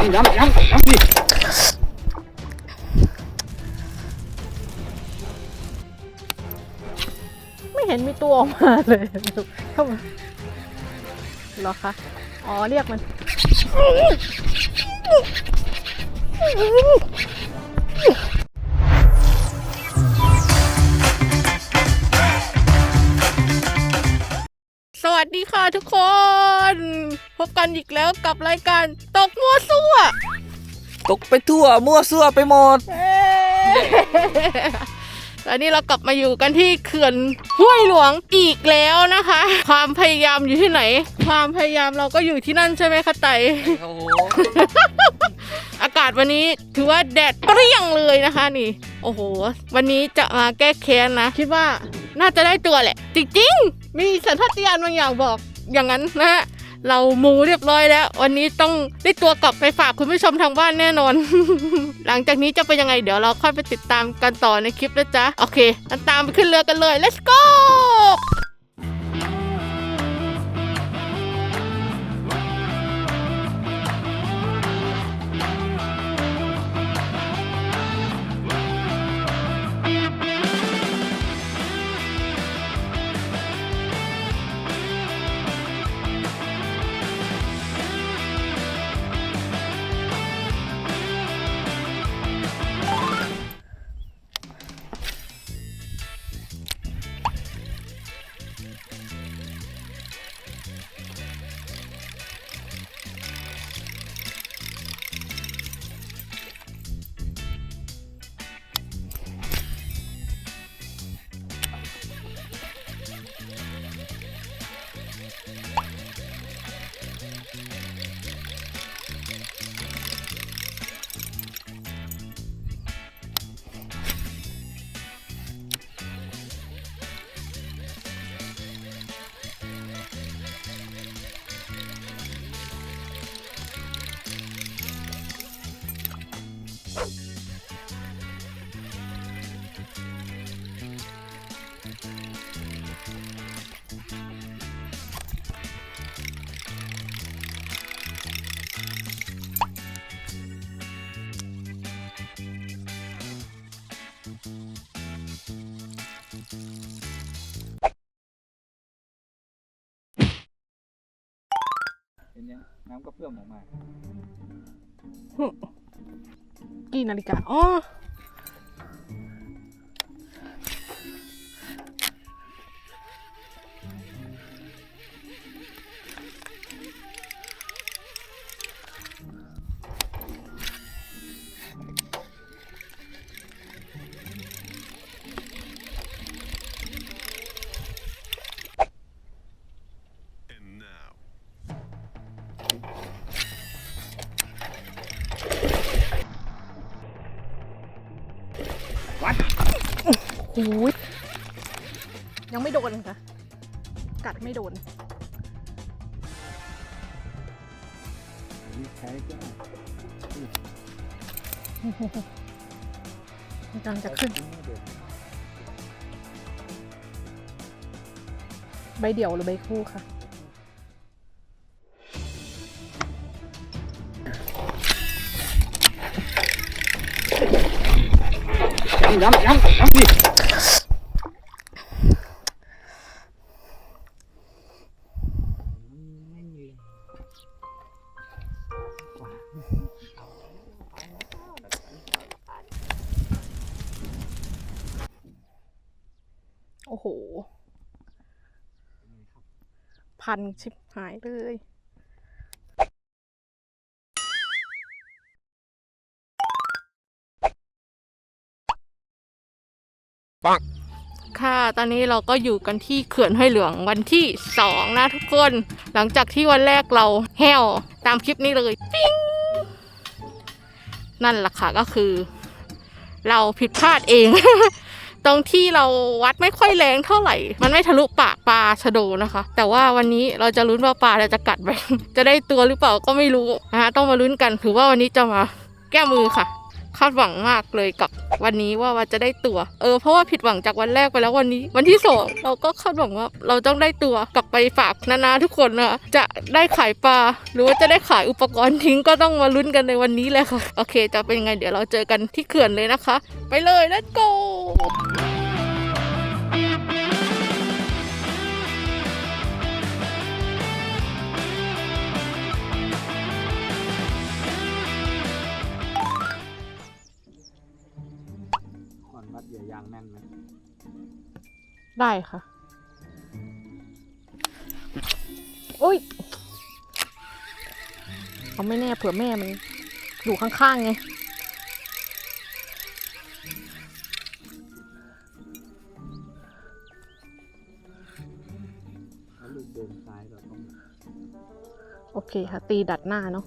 ย้ำย้ำย้ำดิไม่เห็นมีตัวออกมาเลยเข้ามาหรอคะอ๋อเรียกมัน ค่ะทุกคน พบกันอีกแล้วกับรายการตกมัวซั่ว ตกไปทั่วมั่วซั่วไปหมดตอนนี้เรากลับมาอยู่กันที่เขื่อนห้วยหลวงอีกแล้วนะคะ ความพยายามอยู่ที่ไหน ความพยายามเราก็อยู่ที่นั่นใช่ไหมคะไตโอ้โหอากาศวันนี้ถือว่าแดดเปรี้ยงเลยนะคะนี่ โอ้โห วันนี้จะมาแก้แค้นนะ คิดว่าน่าจะได้ตัวแหละ จริงๆ มีสัญชาตญาณบางอย่างบอก อย่างนั้นนะเรามูเรียบร้อยแล้ว วันนี้ต้องได้ตัวกลับไปฝากคุณผู้ชมทางบ้านแน่นอน หลังจากนี้จะเป็นยังไงเดี๋ยวเราค่อยไปติดตามกันต่อในคลิปนะจ๊ะ โอเคงั้นตามไปขึ้นเรือกันเลย let's go เห็นยังน้ำก็เพื่อมออกมา กี่นาฬิกา อ๋อ โอ้ยยังไม่โดนค่ะ กัดไม่โดนใช้ก็กำลังจะขึ้น ใบเดี่ยวหรือใบคู่ค่ะ ย้ำย้ำย้ำดิโอ้โห พันชิบหายเลย ปังค่ะ ตอนนี้เราก็อยู่กันที่เขื่อนห้วยเหลืองวันที่สองนะทุกคน หลังจากที่วันแรกเราแห้วตามคลิปนี้เลยปิ้งนั่นแหละค่ะก็คือ เราผิดพลาดเอง ตรงที่เราวัดไม่ค่อยแรงเท่าไหร่ มันไม่ทะลุปากปลาชะโดนะคะ แต่ว่าวันนี้เราจะลุ้นว่าปลาเราจะกัดไหมจะได้ตัวหรือเปล่าก็ไม่รู้นะคะต้องมาลุ้นกันถือว่าวันนี้จะมาแก้มือค่ะ คาดหวังมากเลยกับวันนี้ว่าว่าจะได้ตัว เออเพราะว่าผิดหวังจากวันแรกไปแล้ววันนี้ วันที่สองเราก็คาดหวังว่าเราต้องได้ตัวกลับไปฝากนานาทุกคนนะจะได้ขายปลาหรือว่าจะได้ขายอุปกรณ์ทิ้งก็ต้องมาลุ้นกันในวันนี้เลยค่ะโอเค จะเป็นยังไงเดี๋ยวเราเจอกันที่เขื่อนเลยนะคะ ไปเลย let's go ได้ค่ะ อุ้ยเอาไม่แน่เผื่อแม่มันอยู่ข้างๆไงแล้วลูกเดินซ้ายเราต้อง โอเคค่ะ ตีดัดหน้าเนาะ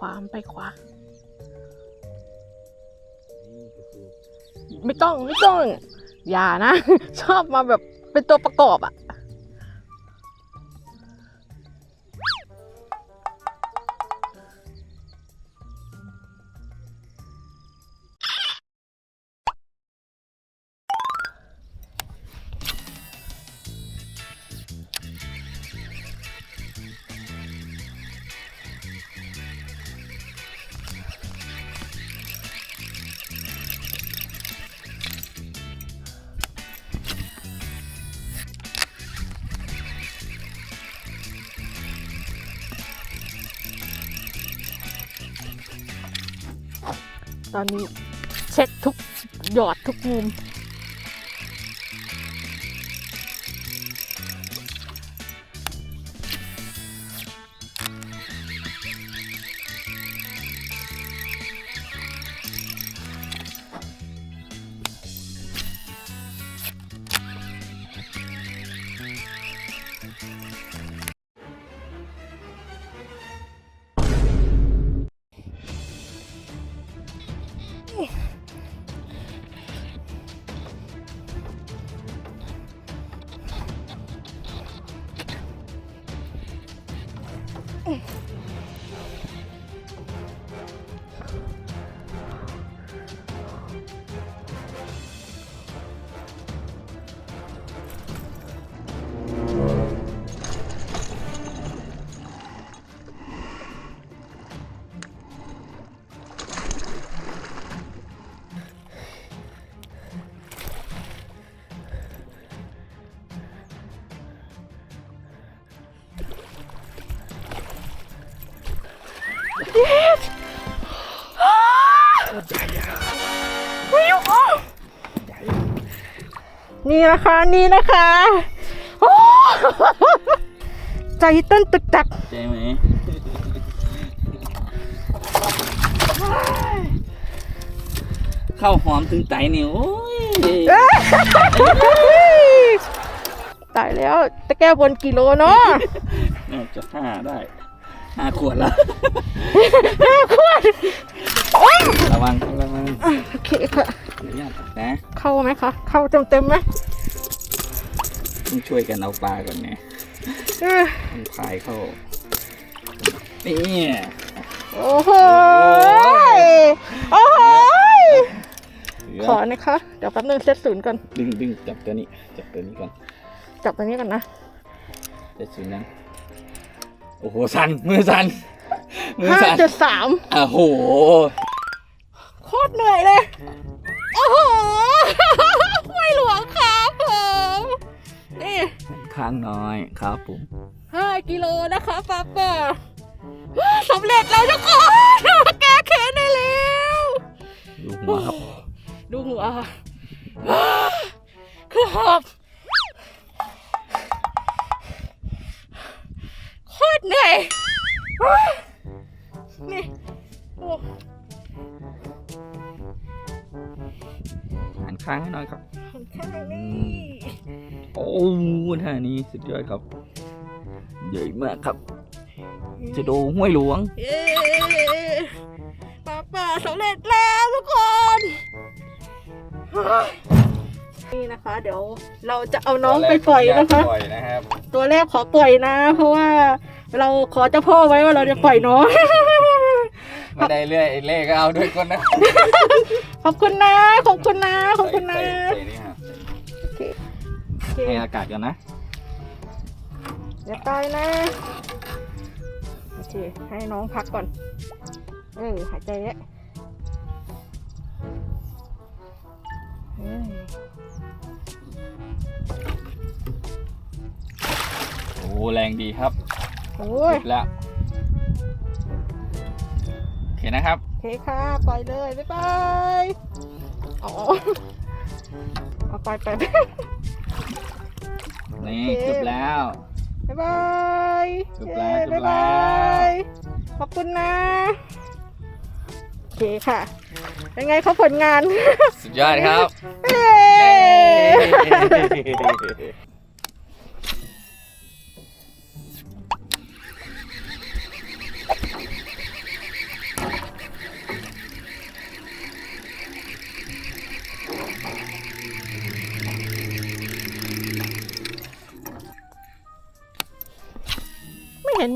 ขวาไปขวานี่ก็คือไม่ต้องไม่ต้อง อย่านะ ชอบมาแบบเป็นตัวประกอบอะ ตอนนี้เช็คทุกหยอดทุกมุม えっ? นี่นะคะนี่นะคะโอ้ใจเต้นตึกตักใช่ไหมเข้าหอมถึงไตนี่โอ้ยตายแล้วจะแก้บนกิโลเนาะน่าจะห้าได้ห้าขวดแล้วห้าขวดระวังครับระวังโอเคค่ะอ นุญาตนะเข้าไหมคะเข้าเต็มเต็มๆไหมต้องช่วยกันเอาปลาก่อนไงเออต้องพายเข้านี่โอ้โหโอ้โหเหลือขอนะคะ เดี๋ยวแป๊บนึงเซตศูนย์ก่อนดึงดึงจับตัวนี้จับตัวนี้ก่อนจับตัวนี้ก่อนนะเซตศูนย์นั้นโอ้โหสั่นมือสั่นมือห้าสั่นจุดสามโอ้โหโคตรเหนื่อยเลย โอ้โหไม่หลวงครับผมนี่ข้างน้อยครับผมห้ากิโลนะคะป้าป้าสำเร็จแล้วทุกคนแก้แค้นได้แล้วดูหัวครับ ดูหัวคือหอบโคตรเหนื่อยนี่โอ้ หันข้างให้หน่อยครับหันข้างนี่โอ้ท่านี้สุดยอดครับใหญ่มากครับ จะดูห้วยหลวงเย้ป้าป่าสำเร็จแล้วทุกคน นี่นะคะ เดี๋ยวเราจะเอาน้องไปปล่อยนะคะ ปล่อยนะครับ ตัวแรกขอปล่อยนะ เพราะว่าเราขอเจ้าพ่อไว้ว่าเราจะปล่อยน้องไม่ได้เรื่อยเล่ก็เอาด้วยคนนะ ขอบคุณนะ ขอบคุณนะ ขอบคุณนะ ใส่ใส่นี่ฮะโอเคให้อากาศกันนะอย่าตายนะ โอเค ให้น้องพักก่อน เออ หายใจแล้วเอ้ยโอ้แรงดีครับโอ้ยหยุดแล้วโอ เคนะครับ โอเคค่ะ ปล่อยเลย บ๊ายบายอ๋อเอาปล่อยไปนี่โอเคจบแล้ว บ๊ายบายจบแล้วเย้จบแล้วบ๊ายบาย ขอบคุณนะ โอเคค่ะ เป็นไงเขาผลงานสุดยอดครับ เย้ไม่เห็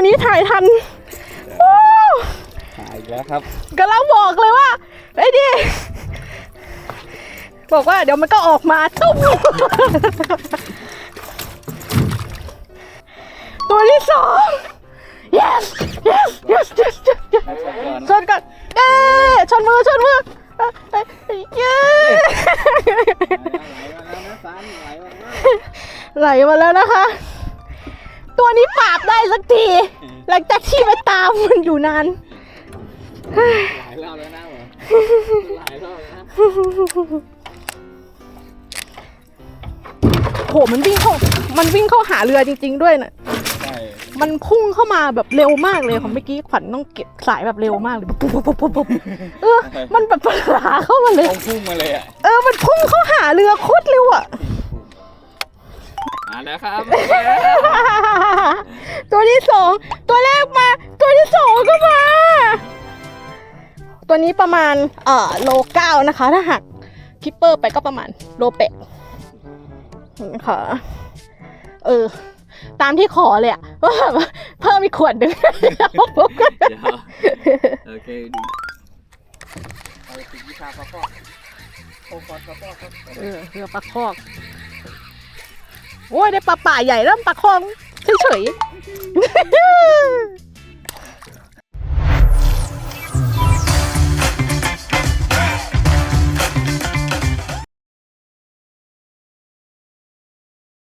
วนี้ถ่ายทันโอ้หายอีกแล้วครับกำลังบอกเลยว่าไอ้ดิบอกว่าเดี๋ยวมันก็ออกมาตุ้มตัวที่สอง yes yes yes yes yes yes ชนกันเอ๊ะชนมือชนมือเอ้ยเอ้ยเย้ไหลมาแล้วนะคะ ตัวนี้ปราบได้สักที หลังจากที่ไปตามมันอยู่นานหลายรอบแล้วนะผมหลายรอบแล้วนะโหมันวิ่งเข้ามันวิ่งเข้าหาเรือจริง ๆ ด้วยน่ะ ใช่มันพุ่งเข้ามาแบบเร็วมากเลยของเมื่อกี้ขวัญต้องเก็บสายแบบเร็วมากเลยปุ๊บปุ๊บปุ๊บปุ๊บปุ๊บเออ มันแบบปลาเข้ามาเลย ต้องพุ่งมาเลยอะ เออ มันพุ่งเข้าหาเรือโคตรเร็วอะมาแล้วครับ ตัวที่สองตัวแรกมา ตัวที่สองก็มา ตัวนี้ประมาณเอ่อโลเก้านะคะ ถ้าหักคิปเปอร์ไปก็ประมาณโลแปดค่ะเออ ตามที่ขอเลยอะว่าแบบว่าเพิ่มอีกขวดหนึ่งผมก็เดี๋ยวโอเคดีเอาสิวิชาพ่อพ่อโอ้ก่อนพ่อพ่อครับเออเรือปลาคอก โอ้ยได้ปลาป่าใหญ่แล้วปลาคองเฉยๆ